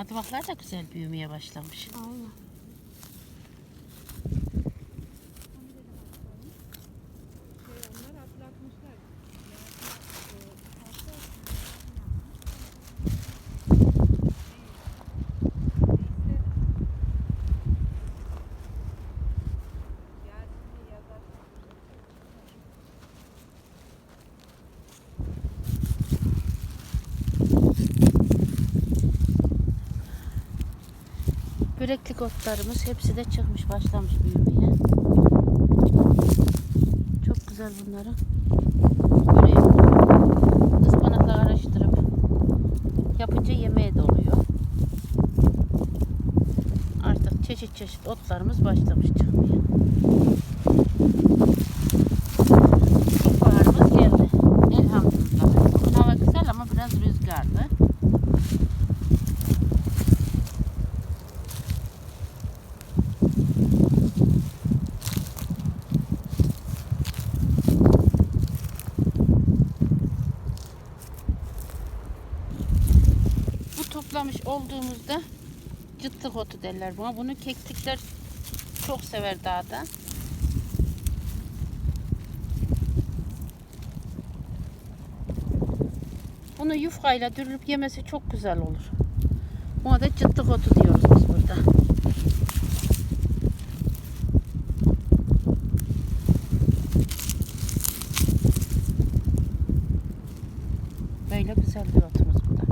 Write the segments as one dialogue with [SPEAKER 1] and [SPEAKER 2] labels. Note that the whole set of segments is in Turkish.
[SPEAKER 1] Madıvaklar da güzel büyümeye başlamış.
[SPEAKER 2] Aynen.
[SPEAKER 1] Böreklik otlarımız hepsi de çıkmış başlamış büyümeye. Çok güzel bunları. Böyle ıspanakla araştırıp yapınca yemeğe de oluyor. Artık çeşit çeşit otlarımız başlamış çıkmaya. Olduğumuzda cıttık otu derler buna. Bunu keklikler çok sever dağda. Bunu yufkayla dürülüp yemesi çok güzel olur. Buna da cıttık otu diyoruz biz burada. Böyle güzel bir otumuz bu da.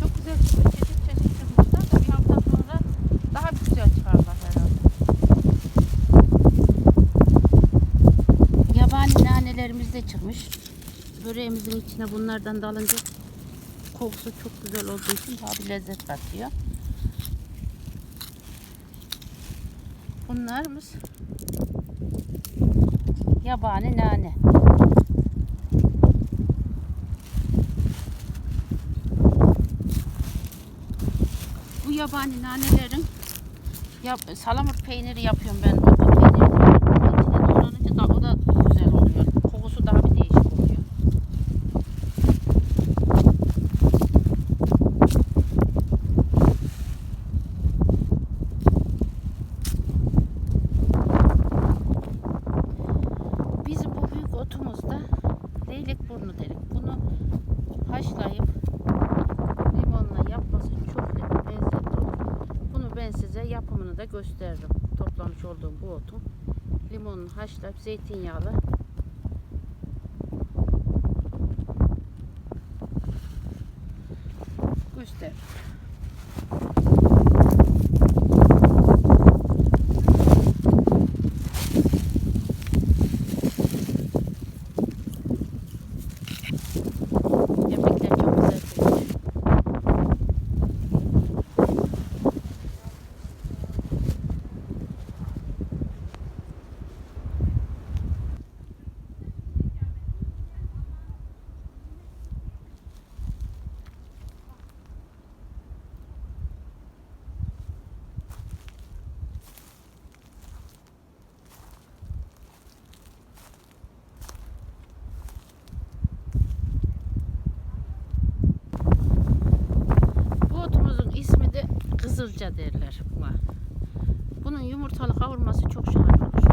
[SPEAKER 1] Çok güzel çıkıyor. Çeşit çeşit çıkmışlar da bir hafta sonra daha bir güzel çıkarlar herhalde. Nanelerimiz de çıkmış. Böreğimizin içine bunlardan da alınca kokusu çok güzel olduğu için daha bir lezzet katıyor. Bunlarımız yabani nane. Bu yabani nanelerin yap, salamur peyniri yapıyorum ben. O da peyniri içine doğranınca da o da güzel oluyor. Kokusu daha bir değişik oluyor. Bizim bu büyük otumuzda leylek burnu dedik. Bunu haşlayıp limonla yapması çok le- lezzetli olur. Bunu ben size yapımını da gösteririm. Toplamış olduğum bu otu. Limonunu haşlayıp zeytinyağlı gösteririm. Yemekler çok güzel pişmiş. Bu otumuzun ismi de kızılca derler buna. Bunun yumurtalı kavurması çok şahane olur.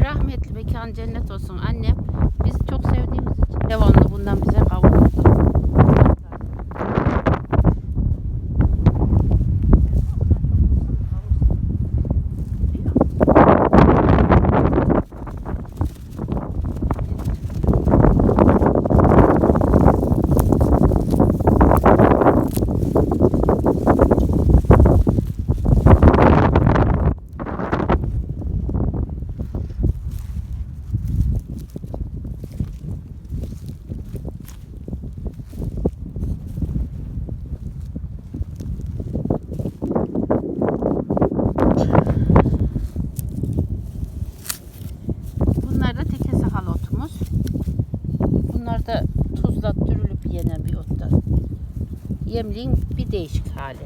[SPEAKER 1] Rahmetli mekan cennet olsun annem biz çok sevdiğimiz için devamlı bundan bize yemliğin bir değişik hali.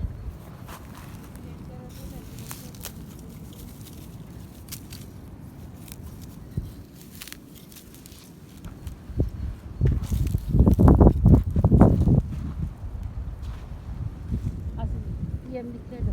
[SPEAKER 1] Yemlikleri de